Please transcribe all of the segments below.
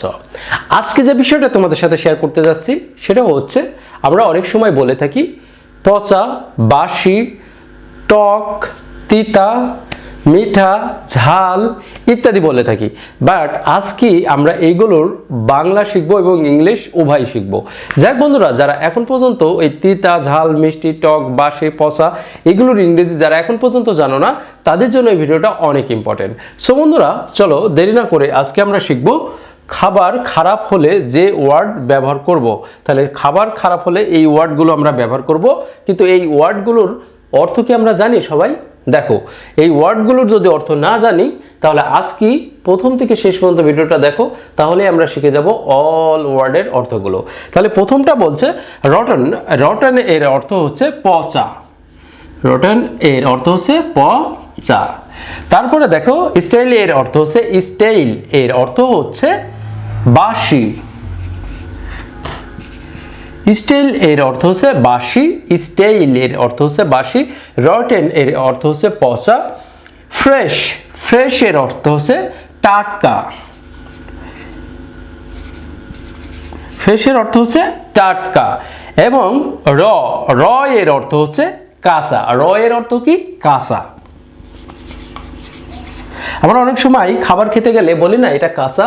So, আজকে যে বিষয়টা তোমাদের সাথে শেয়ার করতে যাচ্ছি সেটা হচ্ছে আমরা অনেক সময় বলে থাকি পচা বাসি টক তিতা মিঠা ঝাল ইত্যাদি বলে থাকি। বাট আজকে আমরা এইগুলোর বাংলা শিখব এবং ইংলিশ উভয় শিখব। যাক বন্ধুরা যারা এখন পর্যন্ত এই তিতা ঝাল মিষ্টি টক বাসি পচা এগুলোর ইংরেজি যারা এখন পর্যন্ত জানো না তাদের জন্য এই ভিডিওটা অনেক ইম্পর্টেন্ট সো বন্ধুরা চলো দেরি না করে আজকে আমরা শিখব খাবার খারাপ হলে যে ওয়ার্ড ব্যবহার করব, তাহলে খাবার খারাপ হলে এই ওয়ার্ডগুলো আমরা ব্যবহার করব। কিন্তু এই ওয়ার্ডগুলোর অর্থ কি আমরা জানি সবাই? দেখো, এই ওয়ার্ডগুলোর যদি অর্থ না জানি, তাহলে আজকে প্রথম থেকে শেষ পর্যন্ত ভিডিওটা দেখো, তাহলে আমরা শিখে যাব অল ওয়ার্ডের অর্থগুলো। তাহলে প্রথমটা বলছে রটন রটন এর অর্থ হচ্ছে পচা। রটন এর অর্থ হচ্ছে পচা। তারপরে দেখো স্টাইল এর অর্থ হচ্ছে স্টাইল এর অর্থ হচ্ছে বাসি স্টাইল এর অর্থ হচ্ছে বাসি স্টাইল এর অর্থ হচ্ছে বাসি রটেন এর অর্থ হচ্ছে পচা, ফ্রেশ ফ্রেশ এর অর্থ হচ্ছে টাটকা। ফ্রেশের অর্থ হচ্ছে টাটকা এবং র র এর অর্থ হচ্ছে কাঁচা। র এর অর্থ কি? কাঁচা। আমরা অনেক সময় খাবার খেতে গেলে বলি না, এটা কাঁচা।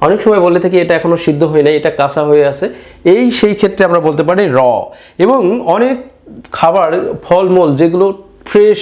অনেক সময় বলে থাকি এটা এখনও সিদ্ধ হয় নাই, এটা কাঁচা হয়ে আছে। এই সেই ক্ষেত্রে আমরা বলতে পারি র। এবং অনেক খাবার, ফলমূল যেগুলো ফ্রেশ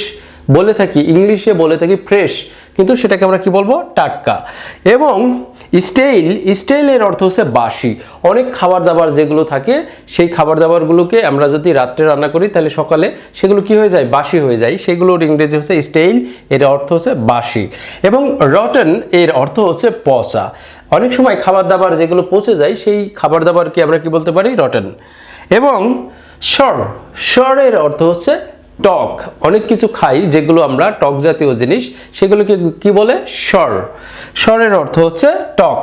বলে থাকি ইংলিশে বলে থাকি ফ্রেশ কিন্তু সেটাকে আমরা কি বলব? টাটকা। এবং স্টেইল, স্টেইলের অর্থ হচ্ছে বাসি। অনেক খাবার দাবার যেগুলো থাকে, সেই খাবার দাবারগুলোকে আমরা যদি রাত্রে রান্না করি, তাহলে সকালে সেগুলো কি হয়ে যায়? বাসি হয়ে যায়। সেগুলোর ইংরেজি হচ্ছে স্টেইল, এর অর্থ হচ্ছে বাসি। এবং রটন, এর অর্থ হচ্ছে পচা। অনেক সময় খাবার দাবার যেগুলো পচে যায়, সেই খাবার দাবারকে আমরা কি বলতে পারি? রটন। এবং স্বর, স্বরের অর্থ হচ্ছে টক। অনেক কিছু খাই যেগুলো আমরা টক জাতীয় জিনিস, সেগুলোকে কি বলে? স্বর স্বরের অর্থ হচ্ছে টক।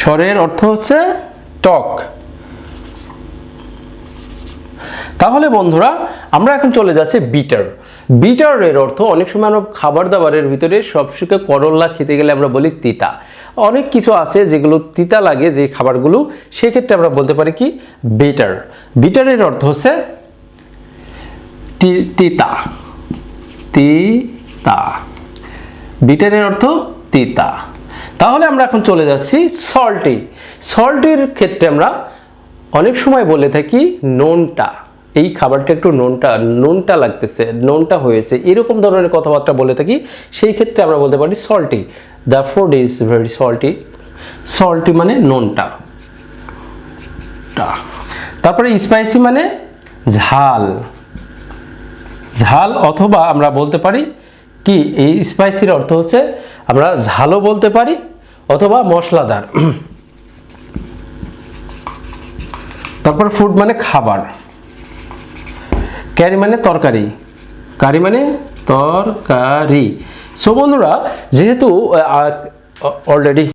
স্বরের অর্থ হচ্ছে টক। তাহলে বন্ধুরা, আমরা এখন চলে যাচ্ছি বিটার। বিটারের অর্থ অনেক সময় আমরা খাবার দাবারের ভিতরে সবসময় করল্লা খেতে গেলে আমরা বলি তিতা। অনেক কিছু আছে যেগুলো তিতা লাগে যে খাবারগুলো। সেক্ষেত্রে আমরা বলতে পারি কি? বিটার বিটারের অর্থ হচ্ছে তিতা। তিতা। বিটারের অর্থ তিতা। তাহলে আমরা এখন চলে যাচ্ছি সল্টি সল্টির ক্ষেত্রে আমরা অনেক সময় বলে থাকি নোনটা। এই খাবারটা একটু নোনটা নোনটা লাগতেছে, নোনটা হয়েছে। এরকম ধরনের কথাবার্তা বলে থাকি। সেই ক্ষেত্রে আমরা বলতে পারি salty the food is very salty salty মানে নোনটা। তারপরে স্পাইসি মানে ঝাল। ঝাল অথবা আমরা বলতে পারি কি, এই স্পাইসির অর্থ হচ্ছে আমরা ঝালও বলতে পারি অথবা মশলাদার। তারপর ফুড মানে খাবার। ক্যারি মানে তরকারি। কারি মানে তরকারি। সো বন্ধুরা যেহেতু অলরেডি